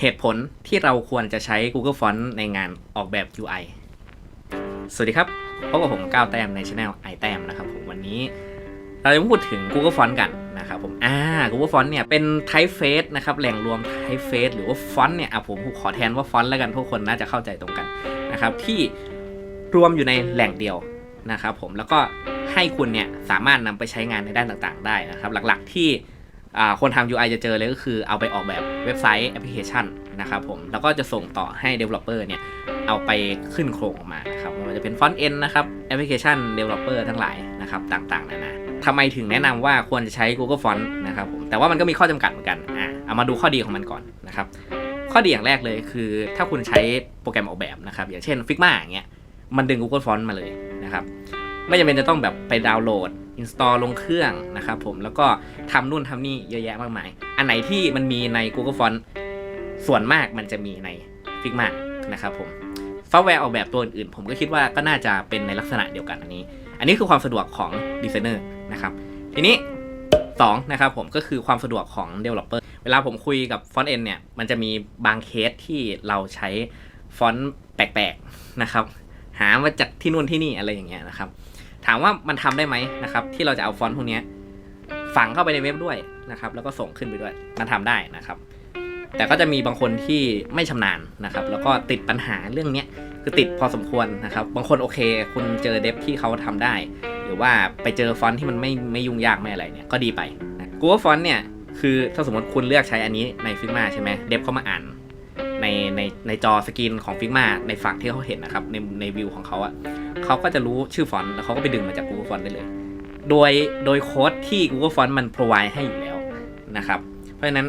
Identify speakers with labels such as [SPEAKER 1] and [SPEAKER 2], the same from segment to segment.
[SPEAKER 1] เหตุผลที่เราควรจะใช้ Google Font ในงานออกแบบ UI สวัสดีครับพบกับผมก้าวแต้มในช anel ไอแต้มนะครับผมวันนี้ เราจะมาพูดถึง Google Font กันนะครับผมอ่า Google Font เนี่ยเป็น typeface นะครับแหล่งรวม typeface หรือว่าฟอนต์เนี่ยอะผมขอแทนว่าฟอนต์แล้วกันทุกคนน่าจะเข้าใจตรงกันนะครับที่รวมอยู่ในแหล่งเดียวนะครับผมแล้วก็ให้คุณเนี่ยสามารถนำไปใช้งานในด้านต่างๆ ได้นะครับ หลักๆที่ คนทำ UI จะเจอเลยก็คือเอาไปออกแบบเว็บไซต์แอปพลิเคชันนะครับผม แล้วก็จะส่งต่อให้ developer เนี่ย เอาไปขึ้นโครงออกมานะครับม่ว่าจะเป็นฟอนต์เอนนะครับแอปพลิเคชัน developer ทั้งหลายนะครับต่างๆ นานาทำไมถึงแนะนำว่าควรจะใช้ Google Font นะครับผม แต่ว่ามันก็มีข้อจำกัดเหมือนกันอ่าเอามาดูข้อดีของมันก่อนนะครับข้อดีอย่างแรกเลยคือถ้าคุณใช้โปรแกรมออกแบบนะครับอย่างเช่น Figma อย่างเงี้ยมันดึง Google Font มาเลยนะครับไม่จำเป็นจะต้องแบบไปดาวน์โหลด install ลงเครื่องนะครับผมแล้วก็ทำนู่นทำนี่เยอะแยะมากมาย อันไหนที่มันมีใน Google Font ส่วนมากมันจะมีใน Figma นะครับผมซอฟต์แวร์ออกแบบตัวอื่นๆ ผมก็คิดว่าก็น่าจะเป็นในลักษณะเดียวกันอันนี้ อันนี้คือความสะดวกของดีไซเนอร์นะครับทีนี้2นะครับผมก็คือความสะดวกของ Developer เวลาผมคุยกับฟอนต์เอ็นเนี่ยมันจะมีบางเคสที่เราใช้ฟอนต์แปลกๆนะครับหามาจากที่นู่นที่นี่อะไรอย่างเงี้ยนะครับ ถามว่ามันทำได้ไหมนะครับ ที่เราจะเอาฟอนต์พวกนี้ฝังเข้าไปในเว็บด้วยนะครับ แล้วก็ส่งขึ้นไปด้วย มันทำได้นะครับ แต่ก็จะมีบางคนที่ไม่ชำนาญนะครับ แล้วก็ติดปัญหาเรื่องนี้คือติดพอสมควรนะครับ บางคนโอเค คุณเจอเดฟที่เขาทำได้ หรือว่าไปเจอฟอนต์ที่มันไม่ไม่ยุ่งยากไม่อะไรเนี่ยก็ดีไปนะ Google Font เนี่ยคือถ้าสมมติคุณเลือกใช้อันนี้ใน Figma ใช่ไหมเดฟเขามาอ่าน ในในในจอสกรีนของ Figma ในฝั่งที่เขาเห็นนะครับ ในในวิวของเขาอะเขาก็จะรู้ชื่อฟอนต์แล้วเขาก็ไปดึงมาจาก Google Font ได้เลย โดยโดยโค้ดที่ Google Font มัน provide ให้อยู่แล้วนะครับ เพราะฉะนั้น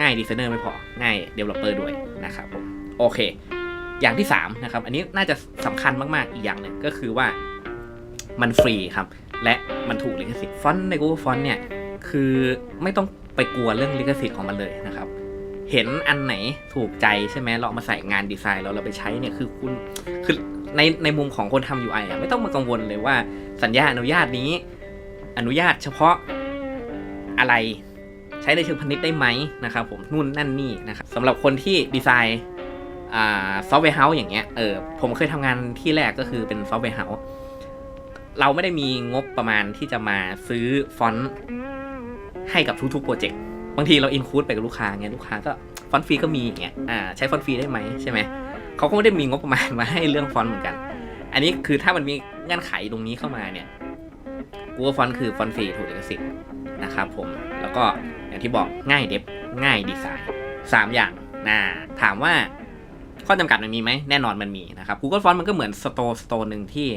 [SPEAKER 1] ง่ายดีไซเนอร์ไม่พอ ง่าย developer ด้วยนะครับผมโอเค อย่างที่ 3 นะครับ อันนี้น่าจะสำคัญมาก ๆ อีกอย่างหนึ่งก็คือว่ามันฟรีครับ และมันถูกลิขสิทธิ์ฟอนต์ใน Google Font เนี่ยคือไม่ต้องไปกลัวเรื่องลิขสิทธิ์ของมันเลยนะครับ เห็นอันไหนถูกใจใช่ไหมเราเอามาใส่งานดีไซน์แล้วเราไปใช้เนี่ยคือคุณคือในในมุมของคนทำ UI อะไม่ต้องมากังวลเลยว่าสัญญาอนุญาตนี้ อนุญาตเฉพาะอะไรใช้ในเชิงพาณิชย์ได้ไหมนะครับผมนู่นนั่นนี่นะครับสำหรับคนที่ดีไซน์ซอฟต์แวร์เฮาส์อย่างเงี้ยเออผมเคยทำงานที่แรกก็คือเป็นซอฟต์แวร์เฮาส์เราไม่ได้มีงบประมาณที่จะมาซื้อฟอนต์ให้กับทุกๆโปรเจกต์ บางทีเราอินคูดไปกับลูกค้าเงี้ยลูกค้าก็ฟอนต์ฟรีก็มีอย่างเงี้ยอ่าใช้ฟอนต์ฟรีได้ไหมใช่ไหมเขาก็ไม่ได้มีงบประมาณมาให้เรื่องฟอนต์เหมือนกัน อันนี้คือถ้ามันมีเงื่อนไขตรงนี้เข้ามาเนี่ย Google Font คือฟอนต์ฟรีถูกลิขสิทธิ์นะครับผมแล้วก็อย่างที่บอกง่ายเดฟง่ายดีไซน์สามอย่างนะถามว่าข้อจำกัดมันมีไหมแน่นอนมันมีนะครับ Google Font มันก็เหมือนสโตร์สโตร์หนึ่งที่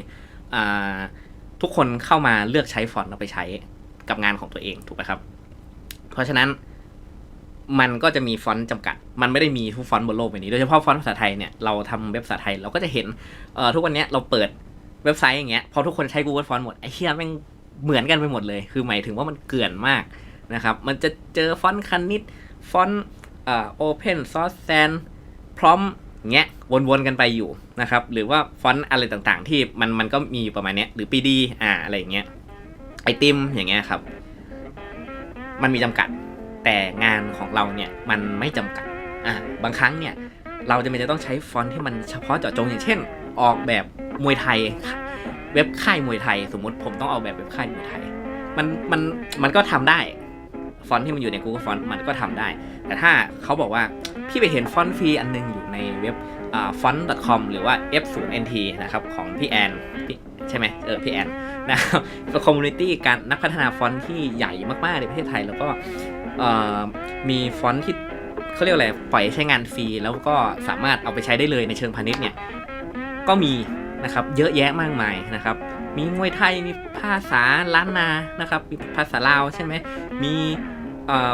[SPEAKER 1] ทุกคนเข้ามาเลือกใช้ฟอนต์เอาไปใช้กับงานของตัวเองถูกไหมครับ เพราะฉะนั้นมันก็จะมีฟอนต์จำกัด มันไม่ได้มีทุกฟอนต์บนโลกใบนี้ โดยเฉพาะฟอนต์ภาษาไทยเนี่ย เราทำเว็บภาษาไทยเราก็จะเห็น เอ่อ ทุกวันนี้เราเปิดเว็บไซต์อย่างเงี้ย พอทุกคนใช้ Google Font หมด ไอ้เหี้ยแม่งเหมือนกันไปหมดเลย คือหมายถึงว่ามันเกลื่อนมากนะครับ มันจะเจอฟอนต์คณิต ฟอนต์เอ่อ Open Source Sans พร้อมเงี้ย วนๆกันไปอยู่นะครับ หรือว่าฟอนต์อะไรต่างๆ ที่มันมันก็มีอยู่ประมาณเนี้ย หรือ PD อ่า อะไรอย่างเงี้ย ไอติมอย่างเงี้ยครับ มันมีจำกัด แต่งานของเราเนี่ยมันไม่จำกัดอะบางครั้งเนี่ยเราจะไม่จะต้องใช้ฟอนต์ที่มันเฉพาะเจาะจงอย่างเช่น ออกแบบมวยไทย เว็บค่ายมวยไทย สมมติผมต้องออกแบบเว็บค่ายมวยไทย มันมันมันก็ทำได้ ฟอนต์ที่มันอยู่ใน Google Font มันก็ทำได้ แต่ถ้าเขาบอกว่าพี่ไปเห็นฟอนต์ฟรีอันนึงอยู่ในเว็บอ่า font.com หรือว่า f0nt นะครับของพี่แอนพี่ใช่ไหมเออพี่แอนนะครับเป็นคอมมูนิตี้การนักพัฒนาฟอนต์ที่ใหญ่มากๆในประเทศไทย แล้วก็มีฟอนต์ที่เขาเรียกอะไรปล่อยใช้งานฟรีแล้วก็สามารถเอาไปใช้ได้เลยในเชิงพาณิชย์เนี่ยก็มีนะครับเยอะแยะมากมายนะครับมีมวยไทยมีภาษาล้านนานะครับมีภาษาลาวใช่ไหมมี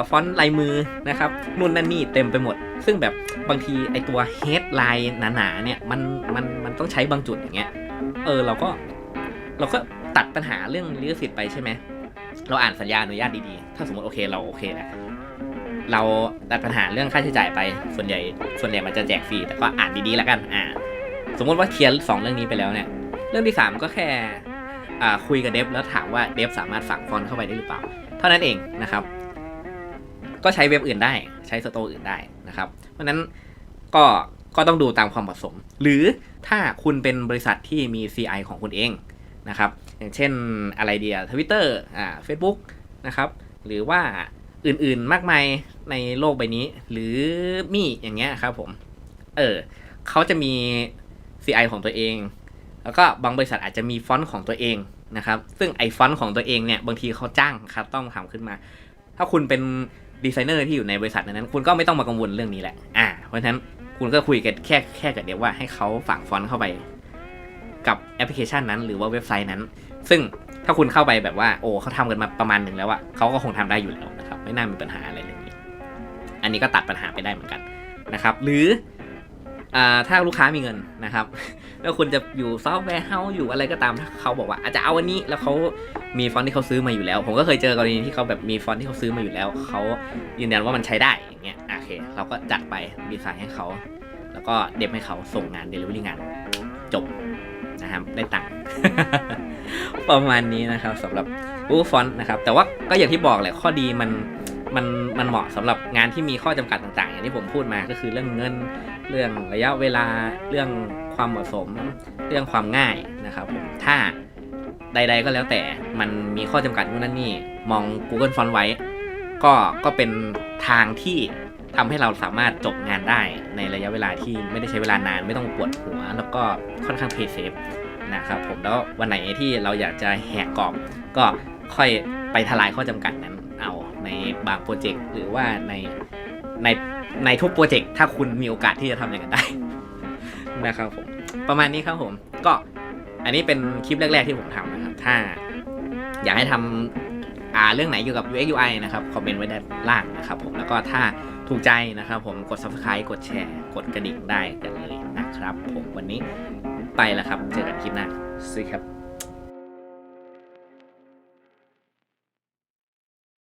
[SPEAKER 1] ฟอนต์ลายมือนะครับนู่นนั่นนี่เต็มไปหมด ซึ่งแบบบางทีไอตัวเฮดไลน์หนาๆเนี่ยมันมันมันต้องใช้บางจุดอย่างเงี้ยเออเราก็เราก็ตัดปัญหาเรื่องลิขสิทธิ์ไปใช่ไหมเราอ่านสัญญาอนุญาตดีๆ ถ้าสมมติโอเคเราโอเคแหละเราตัดปัญหาเรื่องค่าใช้จ่ายไป ส่วนใหญ่ ส่วนใหญ่มันจะแจกฟรี แต่ก็อ่านดีๆแล้วกัน อ่า สมมติว่าเคลียร์สองเรื่องนี้ไปแล้วเนี่ย เรื่องที่ 3 ก็แค่ อ่า คุยกับเดฟแล้วถามว่าเดฟสามารถฝังฟอนต์เข้าไปได้หรือเปล่า เท่านั้นเองนะครับ ก็ใช้เว็บอื่นได้ใช้สโตร์อื่นได้นะครับ เพราะนั้นก็ก็ต้องดูตามความเหมาะสม หรือถ้าคุณเป็นบริษัทที่มี CI ของคุณเองนะครับ อย่างเช่นอะไรเดียทวิตเตอร์อ่าเฟซบุ๊กนะครับ หรือว่าอื่นๆมากมายในโลกใบนี้ หรือมีอย่างเงี้ยครับผม เออเขาจะมี CI ของตัวเอง แล้วก็บางบริษัทอาจจะมีฟอนต์ของตัวเองนะครับ ซึ่งไอฟอนต์ของตัวเองเนี่ย บางทีเขาจ้างครับต้องทำขึ้นมา ถ้าคุณเป็น ดีไซเนอร์ที่อยู่ในบริษัทนั้น คุณก็ไม่ต้องมากังวลเรื่องนี้แหละ อ่า เพราะฉะนั้นคุณก็คุยกันแค่แค่กับเดียวว่าให้เขาฝังฟอนต์เข้าไป กับแอปพลิเคชันนั้น หรือว่าเว็บไซต์นั้น ซึ่งถ้าคุณเข้าไปแบบว่าโอ้เขาทำกันมาประมาณหนึ่งแล้วอะเขาก็คงทำได้อยู่แล้วนะครับ ไม่น่ามีปัญหาอะไรเรื่องนี้ อันนี้ก็ตัดปัญหาไปได้เหมือนกันนะครับ หรือ ถ้าลูกค้ามีเงินนะครับ แล้วคุณจะอยู่ซอฟต์แวร์เฮาส์อยู่อะไรก็ตามถ้าเขาบอกว่าอาจจะเอาอันนี้แล้วเขามีฟอนต์ที่เขาซื้อมาอยู่แล้ว ผมก็เคยเจอกรณีที่เขาแบบมีฟอนต์ที่เขาซื้อมาอยู่แล้วเขายืนยันว่ามันใช้ได้อย่างเงี้ยโอเค เราก็จัดไปดีไซน์ให้เขาแล้วก็เดบให้เขาส่งงานเดลิเวอรี่งานจบนะครับได้ตังค์ประมาณนี้นะครับสำหรับ Google Font นะครับ แต่ว่าก็อย่างที่บอกแหละข้อดีมัน มันมันเหมาะสำหรับงานที่มีข้อจำกัดต่าง ๆ อย่างที่ผมพูดมาก็คือเรื่องเงินเรื่องระยะเวลาเรื่องความเหมาะสม เรื่องความง่ายนะครับผมถ้าใด ๆ ก็แล้วแต่มันมีข้อจำกัดนู่นนั่นนี่มอง Google Font ไว้ ก็ก็เป็นทางที่ทำให้เราสามารถจบงานได้ในระยะเวลาที่ไม่ได้ใช้เวลานาน ไม่ต้องปวดหัว แล้วก็ค่อนข้างเพย์เซฟนะครับผมแล้ววันไหนที่เราอยากจะแหกกรอบก็ค่อยไปทลายข้อจำกัดนั้น ในบางโปรเจกต์หรือว่าในในในทุกโปรเจกต์ถ้าคุณมีโอกาสที่จะทำอย่างนั้นได้ นะครับผม ประมาณนี้ครับผม ก็อันนี้เป็นคลิปแรก ๆ ที่ผมทำนะครับ ถ้าอยากให้ทำอ่าเรื่องไหนเกี่ยวกับ UX UI นะครับคอมเมนต์ไว้ด้านล่างนะครับผมแล้วก็ถ้าถูกใจนะครับผมกด subscribe กดแชร์ กดกระดิ่งได้กันเลยนะครับ ผมวันนี้ไปแล้วครับ เจอกันคลิปหน้าสวัสดีครับ